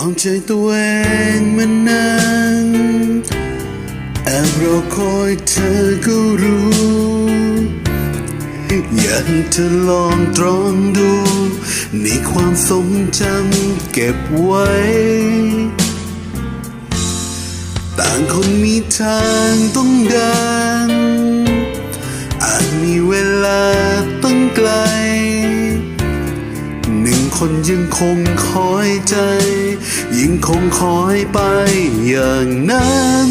อมใจตัวเองมานนานแอบรอคอยเธอก็รู้ อยากเธอลองตรองดู ในความทรงจำเก็บไว้ ต่างคนมีทางต้องเดินอาจมีเวลา คนยังคงคอยใจ ยังคงคอยไปอย่างนั้น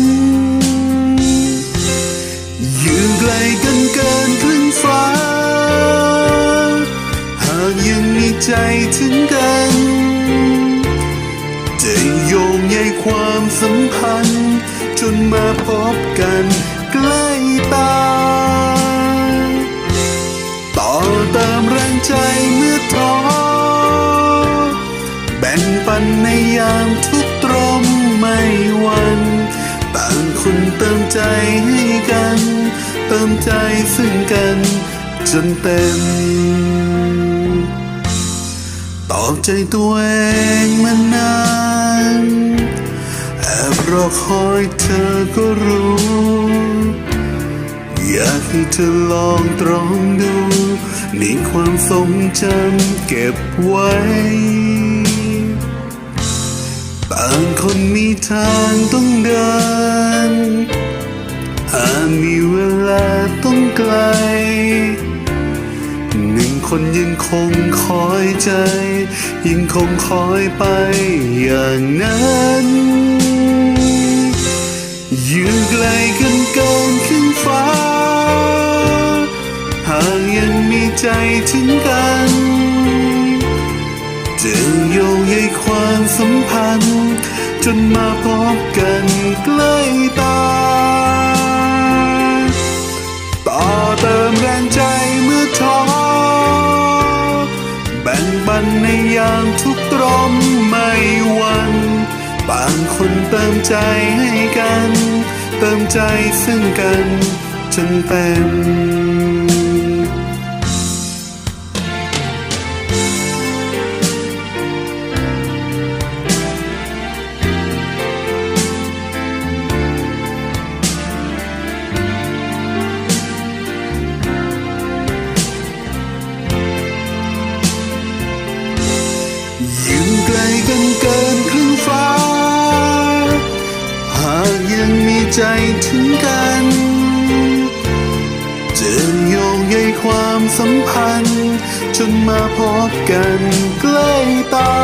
อยู่ไกลกันเกินครึ่งฟ้า หากยังมีใจถึงกันจะโยงใยความสัมพันธ์ จนมาพบกันใกล้ตา บ่งปันในยามทุกตรมไม่วันต่างคนเติมใจให้กัน เติมใจซึ่งกัน จนเต็ม ตอบใจตัวเองมานานแอบรอคอยเธอก็รู้ อยากให้เธอลองตรองดูในความทรงจำเก็บไว้ ต่างคนมีทางต้องเดิน หากมีเวลาต้องไกล หนึ่งคนยังคงคอยใจ ยังคงคอยไปอย่างนั้น อยู่ไกลกันเกินขึ้นฟ้า หากยังมีใจถึงกัน จะโยงใยความสัมพันธ์ จนมาพบกันใกล้ตา ต่อเติมแรงใจเมื่อท้อแบ่งปันในยามทุกตรมไม่วันต่างคนเติมใจให้กัน เติมใจซึ่งกันจนเต็ม อยู่ไกลกันเกินครึ่งฟ้า หากยังมีใจถึงกันจะโยงใยความสัมพันธ์ จนมาพบกันใกล้ตา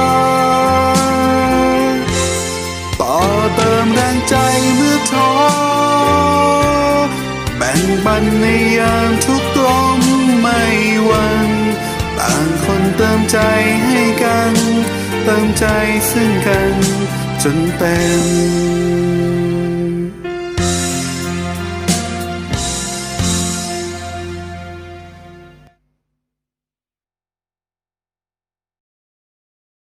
ต่อเติมแรงใจเมื่อท้อแบ่งปันในยามทุกข์ตรม ใจให้กัน เติมใจซึ่งกันจนเต็ม